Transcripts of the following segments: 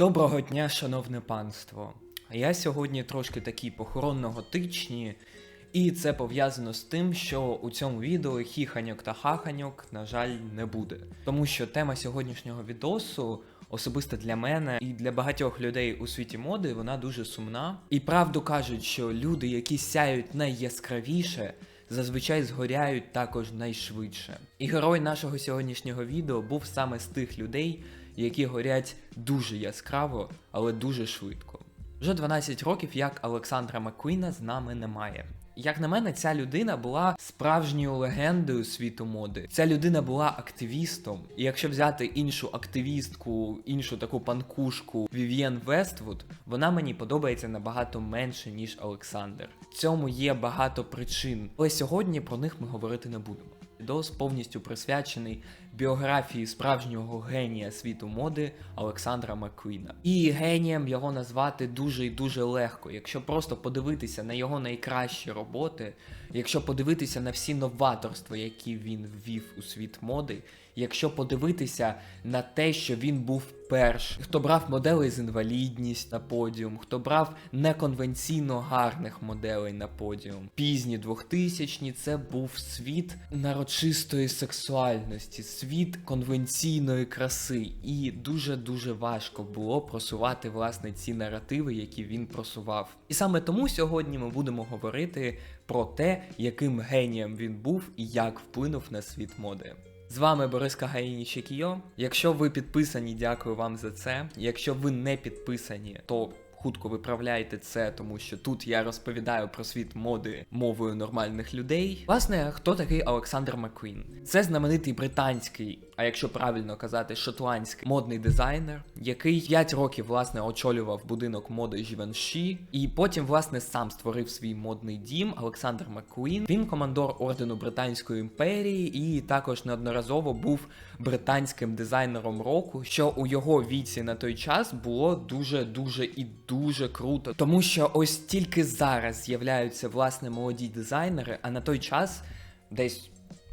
Доброго дня, шановне панство. Я сьогодні трошки такий похоронно-готичні, і це пов'язано з тим, що у цьому відео хіханьок та хаханьок, на жаль, не буде. Тому що тема сьогоднішнього відосу, особисто для мене і для багатьох людей у світі моди, вона дуже сумна. І правду кажуть, що люди, які сяють найяскравіше, зазвичай згоряють також найшвидше. І герой нашого сьогоднішнього відео був саме з тих людей, які горять дуже яскраво, але дуже швидко. Вже 12 років, як Олександра Маккуїна з нами немає. Як на мене, ця людина була справжньою легендою світу моди. Ця людина була активістом. І якщо взяти іншу активістку, іншу таку панкушку Вів'єн Вествуд, вона мені подобається набагато менше, ніж Олександр. В Цьому є багато причин, але сьогодні про них ми говорити не будемо. Відос повністю присвячений біографії справжнього генія світу моди Олександра Маккуїна. І генієм його назвати дуже і дуже легко. Якщо просто подивитися на його найкращі роботи, якщо подивитися на всі новаторства, які він ввів у світ моди, якщо подивитися на те, що він був перший, хто брав моделей з інвалідність на подіум, хто брав неконвенційно гарних моделей на подіум. Пізні 2000-ні це був світ нарочистої сексуальності, світ конвенційної краси, і дуже дуже важко було просувати власне ці наративи, які він просував. І саме тому сьогодні ми будемо говорити про те, яким генієм він був і як вплинув на світ моди. З вами Борис Кагаїні Чекіо. Якщо ви підписані, дякую вам за це. Якщо ви не підписані, то хутко виправляйте це, тому що тут я розповідаю про світ моди мовою нормальних людей. Власне, хто такий Олександр Маккуін? Це знаменитий британський, а якщо правильно казати, шотландський модний дизайнер, який 5 років власне очолював будинок моди Givenchy, і потім власне сам створив свій модний дім Олександр Маккуін. Він командор ордену Британської імперії і також неодноразово був британським дизайнером року, що у його віці на той час було дуже дуже і дуже круто, тому що ось тільки зараз з'являються власне молоді дизайнери, а на той час десь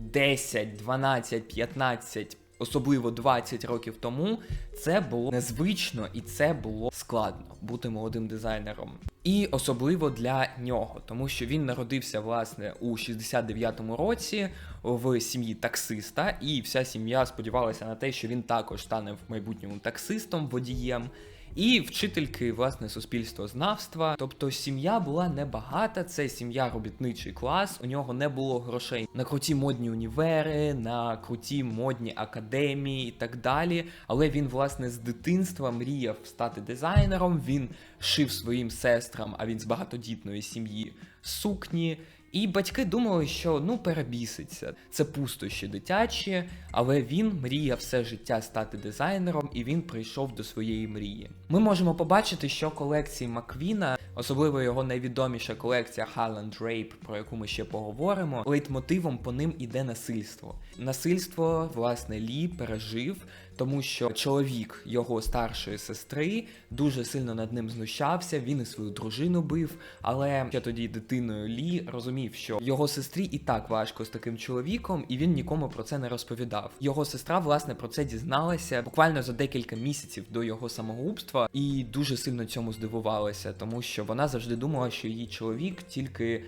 10, 12, 15, особливо 20 років тому, це було незвично і це було складно бути молодим дизайнером. І особливо для нього, тому що він народився власне у 69-му році в сім'ї таксиста, і вся сім'я сподівалася на те, що він також стане в майбутньому таксистом, водієм. І вчительки, власне, суспільствознавства. Тобто сім'я була небагата, це сім'я робітничий клас. У нього не було грошей на круті модні універи, на круті модні академії і так далі. Але він, власне, з дитинства мріяв стати дизайнером. Він шив своїм сестрам, а він з багатодітної сім'ї сукні. І батьки думали, що ну перебіситься, це пустощі дитячі, але він мріяв все життя стати дизайнером, і він прийшов до своєї мрії. Ми можемо побачити, що колекції Маквіна, особливо його найвідоміша колекція Highland Drape, про яку ми ще поговоримо, лейтмотивом по ним іде насильство. Насильство, власне, Лі пережив. Тому що чоловік його старшої сестри дуже сильно над ним знущався, він і свою дружину бив. Але ще тоді дитиною Лі розумів, що його сестрі і так важко з таким чоловіком, і він нікому про це не розповідав. Його сестра, власне, про це дізналася буквально за декілька місяців до його самогубства, і дуже сильно цьому здивувалася, тому що вона завжди думала, що її чоловік тільки.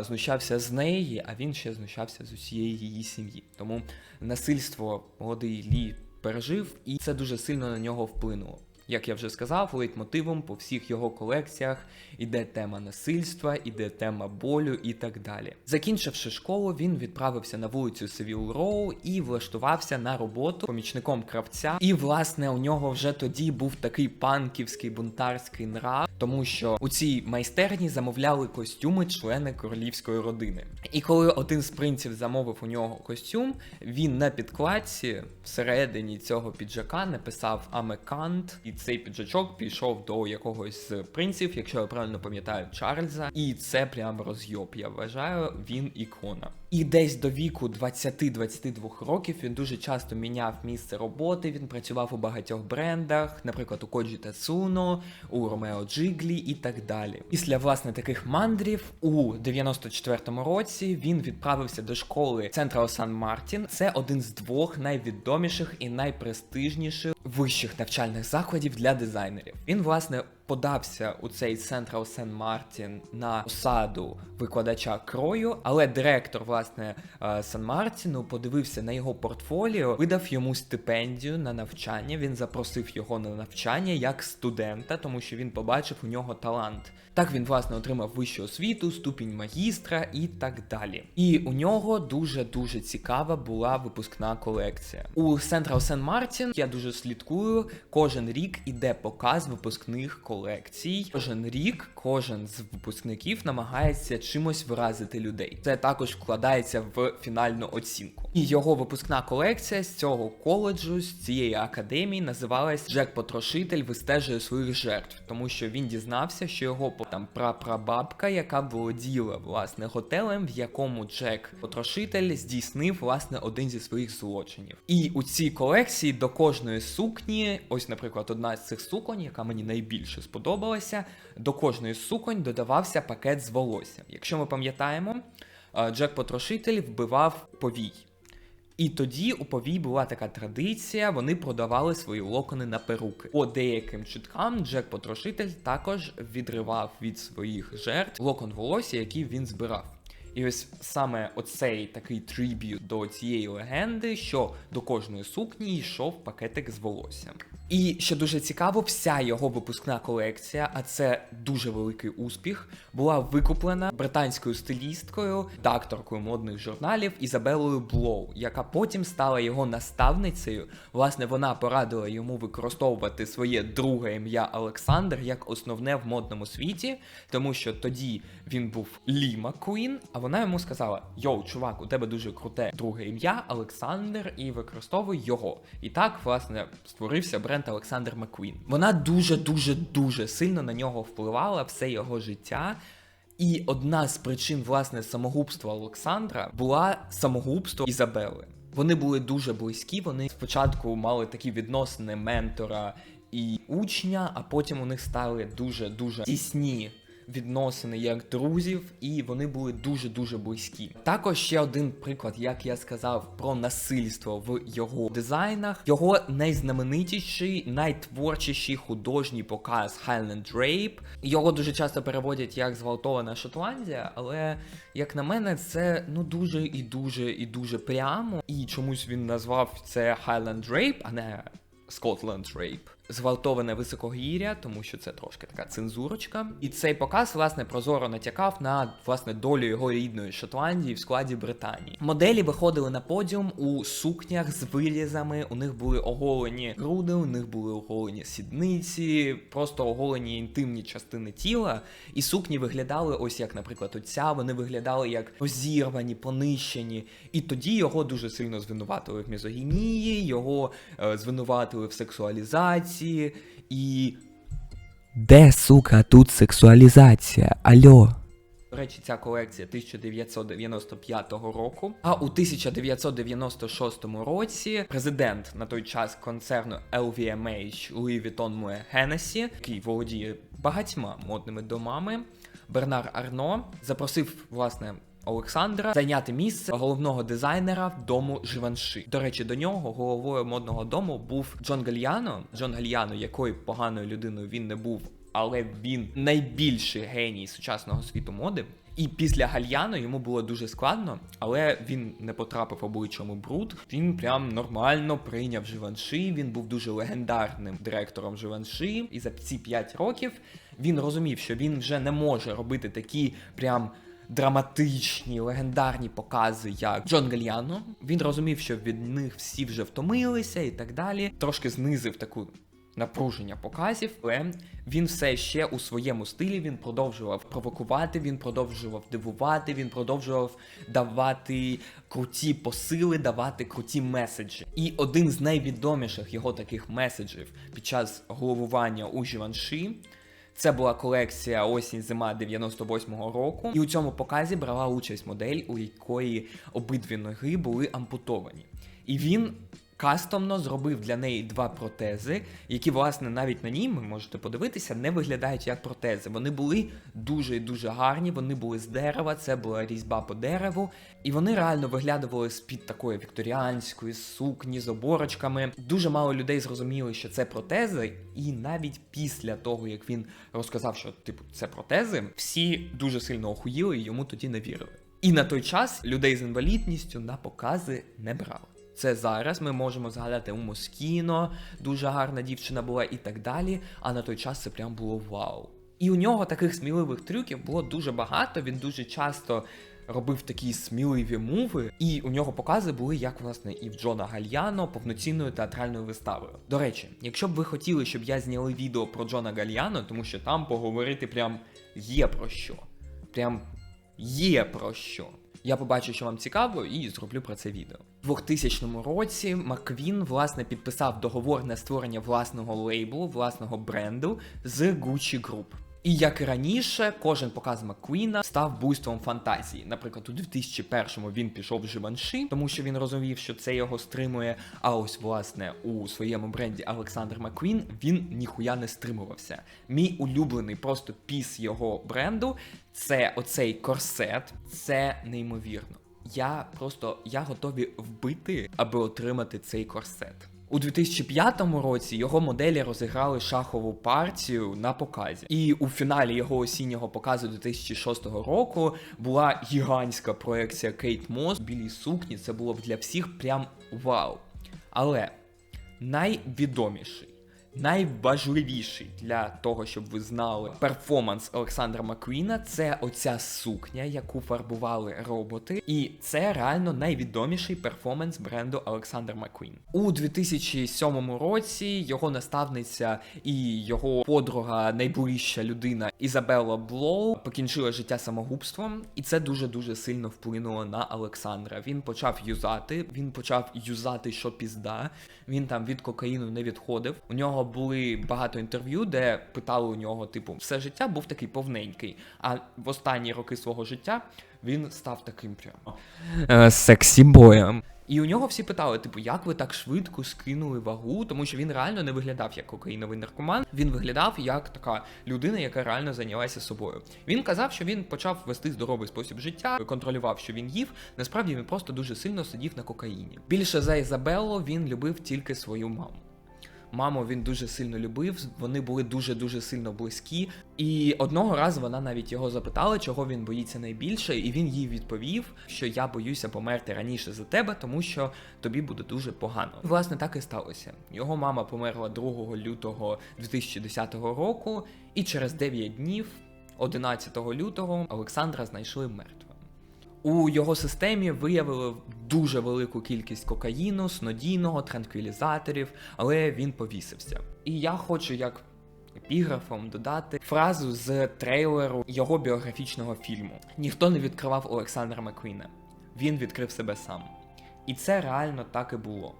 Знущався з неї, а він ще знущався з усієї її сім'ї. Тому насильство молодий Лі пережив, і це дуже сильно на нього вплинуло. Як я вже сказав, лейтмотивом по всіх його колекціях іде тема насильства, іде тема болю і так далі. Закінчивши школу, він відправився на вулицю Севіл Роу і влаштувався на роботу помічником кравця. І власне у нього вже тоді був такий панківський бунтарський нрав, тому що у цій майстерні замовляли костюми члени королівської родини. І коли один з принців замовив у нього костюм, він на підкладці всередині цього піджака написав Амекант, і цей піджачок пішов до якогось з принців, якщо я правильно пам'ятаю, Чарльза. І це прям розйоб. Я вважаю, він ікона. І десь до віку 20-22 років він дуже часто міняв місце роботи. Він працював у багатьох брендах, наприклад, у Коджі Тацуно, у Ромео Джиглі і так далі. Після власне таких мандрів у 94-му році він відправився до школи Central Сан Мартін. Це один з двох найвідоміших і найпрестижніших вищих навчальних закладів для дизайнерів. Він, власне, подався у цей Central Сен Мартін на посаду викладача крою, але директор, власне, е, Сан Мартіну подивився на його портфоліо, видав йому стипендію на навчання. Він запросив його на навчання як студента, тому що він побачив у нього талант. Так він, власне, отримав вищу освіту, ступінь магістра і так далі. І у нього дуже дуже цікава була випускна колекція. У Central St. Martin я дуже слідкую. Кожен рік іде показ випускних колекцій. Кожен рік кожен з випускників намагається чимось вразити людей. Це також вкладається в фінальну оцінку. І його випускна колекція з цього коледжу, з цієї академії, називалась Джек Потрошитель вистежує своїх жертв, тому що він дізнався, що його там прапрабабка, яка володіла власне готелем, в якому Джек Потрошитель здійснив власне один зі своїх злочинів. І у цій колекції до кожної сукні, ось, наприклад, одна з цих суконь, яка мені найбільше сподобалася, до кожної суконь додавався пакет з волоссям. Якщо ми пам'ятаємо, Джек Потрошитель вбивав повій. І тоді у повій була така традиція, вони продавали свої локони на перуки. По деяким чуткам Джек Потрошитель також відривав від своїх жертв локон волосся, який він збирав. І ось саме оцей такий триб'ют до цієї легенди, що до кожної сукні йшов пакетик з волоссям. І що дуже цікаво, вся його випускна колекція, а це дуже великий успіх, була викуплена британською стилісткою, редакторкою модних журналів Ізабелою Блоу, яка потім стала його наставницею. Власне, вона порадила йому використовувати своє друге ім'я Олександр як основне в модному світі, тому що тоді він був Лі Маккуін, а вона йому сказала: Йоу, чувак, у тебе дуже круте друге ім'я Олександр, і використовуй його. І так, власне, створився бренд Олександр Маккуін. Вона дуже, дуже, дуже сильно на нього впливала все його життя. І одна з причин власне самогубства Олександра була самогубство Ізабели. Вони були дуже близькі. Вони спочатку мали такі відносини ментора і учня, а потім у них стали дуже дуже тісні відносини як друзів, і вони були дуже дуже близькі. Також ще один приклад, як я сказав, про насильство в його дизайнах. Його найзнаменитіший, найтворчіший художній показ Highland Drape. Його дуже часто переводять як зґвалтована Шотландія, але як на мене, це ну дуже і дуже і дуже прямо. І чомусь він назвав це Highland Drape, а не Scotland Rape. Зґвалтоване високогір'я, тому що це трошки така цензурочка. І цей показ, власне, прозоро натякав на власне долю його рідної Шотландії в складі Британії. Моделі виходили на подіум у сукнях з вирізами. У них були оголені груди, у них були оголені сідниці, просто оголені інтимні частини тіла. І сукні виглядали ось як, наприклад, оця. Вони виглядали як розірвані, понищені. І тоді його дуже сильно звинуватили в мізогінії, його е, звинуватили в сексуалізації і. Де, сука, тут сексуалізація? Альо. До речі, ця колекція 1995 року. А у 1996 році президент на той час концерну LVMH Louis Vuitton Moet Hennessy, який володіє багатьма модними домами, Бернар Арно запросив власне. Олександра зайняти місце головного дизайнера дому Живанши. До речі, до нього головою модного дому був Джон Гальяно. Джон Гальяно, якою поганою людиною він не був, але він найбільший геній сучасного світу моди. І після гальяно йому було дуже складно, але він не потрапив обличчям у бруд. Він прям нормально прийняв Живанши. Він був дуже легендарним директором Живанши. І за ці 5 років він розумів, що він вже не може робити такі прям драматичні, легендарні покази, як Джон Гальяно. Він розумів, що від них всі вже втомилися і так далі. Трошки знизив таку. Напруження показів, але він все ще у своєму стилі він продовжував провокувати, він продовжував дивувати, він продовжував давати круті посили, давати круті меседжі. І один з найвідоміших його таких меседжів під час головування у Живанші це була колекція осінь-зима 98-го року, і у цьому показі брала участь модель, у якої обидві ноги були ампутовані. І він кастомно зробив для неї два протези, які, власне, навіть на ній, ви можете подивитися, не виглядають як протези. Вони були дуже і дуже гарні, вони були з дерева, це була різьба по дереву, і вони реально виглядували з-під такої вікторіанської сукні з оборочками. Дуже мало людей зрозуміли, що це протези, і навіть після того, як він розказав, що типу це протези, всі дуже сильно охуїли і йому тоді не вірили. І на той час людей з інвалідністю на покази не брали. Це зараз ми можемо згадати у Москіно, дуже гарна дівчина була і так далі. А на той час це прям було вау. І у нього таких сміливих трюків було дуже багато. Він дуже часто робив такі сміливі муви, і у нього покази були як власне і в Джона Гальяно повноцінною театральною виставою. До речі, якщо б ви хотіли, щоб я зняли відео про Джона Гальяно, тому що там поговорити прям є про що. Прям є про що. Я побачу, що вам цікаво, і зроблю про це відео. У 2000 році Маквін власне підписав договор на створення власного лейблу, власного бренду з Gucci Group. І як і раніше, кожен показ Маккуіна став буйством фантазії. Наприклад, у 2001-му він пішов в Живанши, тому що він розумів, що це його стримує. А ось власне у своєму бренді Олександр Маккуін він ніхуя не стримувався. Мій улюблений просто піс його бренду це оцей корсет. Це неймовірно. Я просто я готові вбити, аби отримати цей корсет. У 2005 році його моделі розіграли шахову партію на показі. І у фіналі його осіннього показу 2006 року була гігантська проекція Кейт Мос білій сукні. Це було б для всіх прям вау. Але найвідоміший, найважливіший для того, щоб ви знали перформанс Олександра Маккуіна, це оця сукня, яку фарбували роботи, і це реально найвідоміший перформанс бренду Олександр Маккуін. У 2007 році його наставниця і його подруга, найближча людина Ізабелла Блоу покінчила життя самогубством, і це дуже дуже сильно вплинуло на Олександра. Він почав юзати, він почав юзати що пізда. Він там від кокаїну не відходив. У нього були багато інтерв'ю, де питали у нього, типу, все життя був такий повненький. А в останні роки свого життя він став таким прям Е, Сексі боєм. і у нього всі питали, типу, як ви так швидко скинули вагу, тому що він реально не виглядав як кокаїновий наркоман. Він виглядав як така людина, яка реально зайнялася собою. Він казав, що він почав вести здоровий спосіб життя, контролював, що він їв. Насправді він просто дуже сильно сидів на кокаїні. Більше за Ізабелло він любив тільки свою маму. Маму він дуже сильно любив, вони були дуже дуже сильно близькі. І одного разу вона навіть його запитала, чого він боїться найбільше, і він їй відповів, що я боюся померти раніше за тебе, тому що тобі буде дуже погано. Власне, так і сталося. Його мама померла 2 лютого 2010 року, і через 9 днів, 11 лютого, Олександра знайшли мертвим. У його системі виявили дуже велику кількість кокаїну, снодійного, транквілізаторів, але він повісився. І я хочу як епіграфом додати фразу з трейлеру його біографічного фільму: Ніхто не відкривав Олександра Маккуіна. Він відкрив себе сам. І це реально так і було.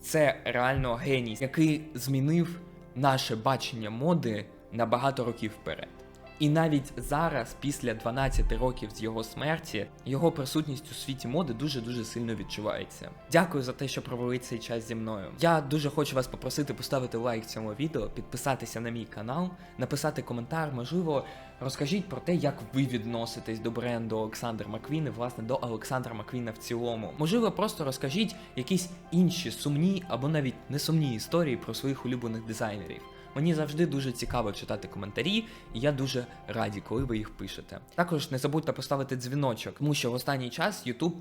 Це реально геній, який змінив наше бачення моди на багато років вперед. І навіть зараз, після 12 років з його смерті, його присутність у світі моди дуже дуже сильно відчувається. Дякую за те, що провели цей час зі мною. Я дуже хочу вас попросити поставити лайк цьому відео, підписатися на мій канал, написати коментар, можливо, розкажіть про те, як ви відноситесь до бренду Олександр Маквін і власне до Олександра Маквіна в цілому. Можливо, просто розкажіть якісь інші сумні або навіть не сумні історії про своїх улюблених дизайнерів. Мені завжди дуже цікаво читати коментарі, і я дуже раді, коли ви їх пишете. Також не забудьте поставити дзвіночок, тому що в останній час YouTube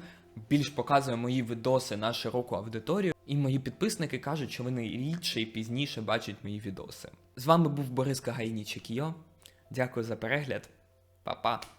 більш показує мої відоси на широку аудиторію, і мої підписники кажуть, що вони рідше і пізніше бачать мої відоси. З вами був Борис Кагайнічик Йо. Дякую за перегляд. Па-па.